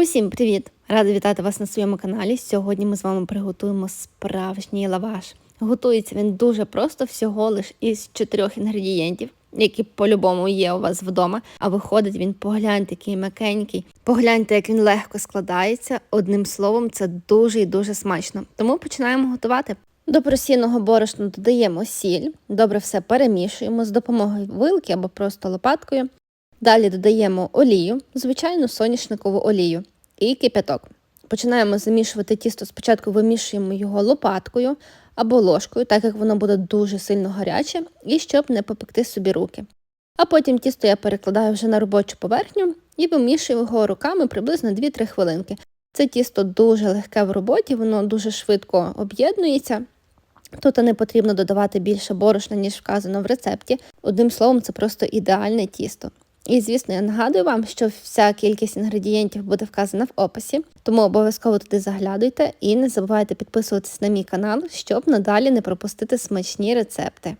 Усім привіт! Рада вітати вас на своєму каналі. Сьогодні ми з вами приготуємо справжній лаваш. Готується він дуже просто, всього лиш із чотирьох інгредієнтів, які по-любому є у вас вдома. А виходить він, погляньте, який м'якенький. Погляньте, як він легко складається. Одним словом, це дуже і дуже смачно. Тому починаємо готувати. До просійного борошна додаємо сіль, добре все перемішуємо з допомогою вилки або просто лопаткою. Далі додаємо олію, звичайну соняшникову олію і кипяток. Починаємо замішувати тісто. Спочатку вимішуємо його лопаткою або ложкою, так як воно буде дуже сильно гаряче, і щоб не попекти собі руки. А потім тісто я перекладаю вже на робочу поверхню і вимішую його руками приблизно 2-3 хвилинки. Це тісто дуже легке в роботі, воно дуже швидко об'єднується. Тут не потрібно додавати більше борошна, ніж вказано в рецепті. Одним словом, це просто ідеальне тісто. І, звісно, я нагадую вам, що вся кількість інгредієнтів буде вказана в описі, тому обов'язково туди заглядуйте і не забувайте підписуватись на мій канал, щоб надалі не пропустити смачні рецепти.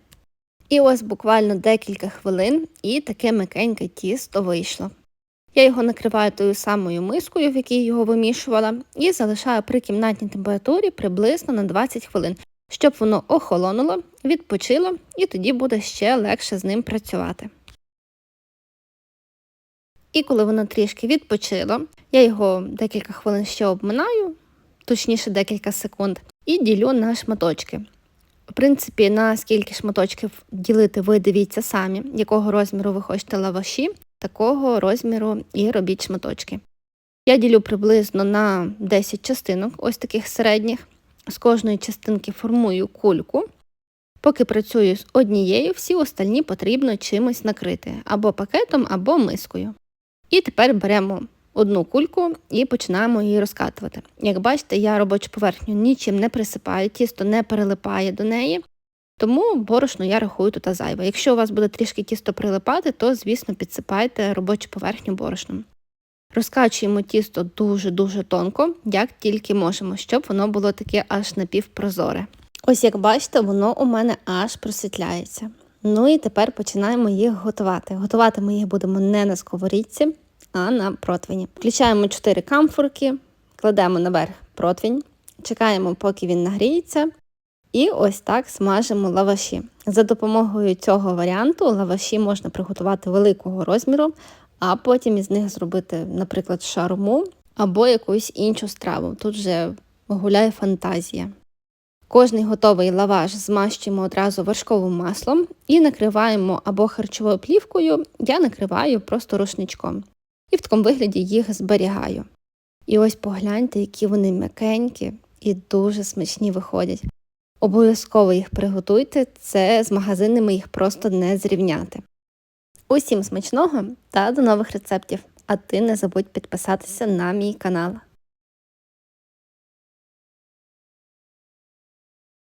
І ось буквально декілька хвилин, і таке м'якеньке тісто вийшло. Я його накриваю тою самою мискою, в якій його вимішувала, і залишаю при кімнатній температурі приблизно на 20 хвилин, щоб воно охолонуло, відпочило, і тоді буде ще легше з ним працювати. І коли воно трішки відпочило, я його декілька хвилин ще обминаю, точніше декілька секунд, і ділю на шматочки. В принципі, на скільки шматочків ділити, ви дивіться самі, якого розміру ви хочете лаваші, такого розміру і робіть шматочки. Я ділю приблизно на 10 частинок, ось таких середніх. З кожної частинки формую кульку. Поки працюю з однією, всі остальні потрібно чимось накрити або пакетом, або мискою. І тепер беремо одну кульку і починаємо її розкатувати. Як бачите, я робочу поверхню нічим не присипаю, тісто не перелипає до неї, тому борошно я рахую тут зайве. Якщо у вас буде трішки тісто прилипати, то, звісно, підсипайте робочу поверхню борошном. Розкачуємо тісто дуже-дуже тонко, як тільки можемо, щоб воно було таке аж напівпрозоре. Ось як бачите, воно у мене аж просвітляється. Ну і тепер починаємо їх готувати. Готувати ми їх будемо не на сковорідці, а на противні. Включаємо 4 камфорки, кладемо наверх противень, чекаємо, поки він нагріється. І ось так смажимо лаваші. За допомогою цього варіанту лаваші можна приготувати великого розміру, а потім із них зробити, наприклад, шарму або якусь іншу страву. Тут вже гуляє фантазія. Кожний готовий лаваш змащуємо одразу вершковим маслом і накриваємо або харчовою плівкою, я накриваю просто рушничком. І в такому вигляді їх зберігаю. І ось погляньте, які вони м'якенькі і дуже смачні виходять. Обов'язково їх приготуйте, це з магазинами їх просто не зрівняти. Усім смачного та до нових рецептів! А ти не забудь підписатися на мій канал.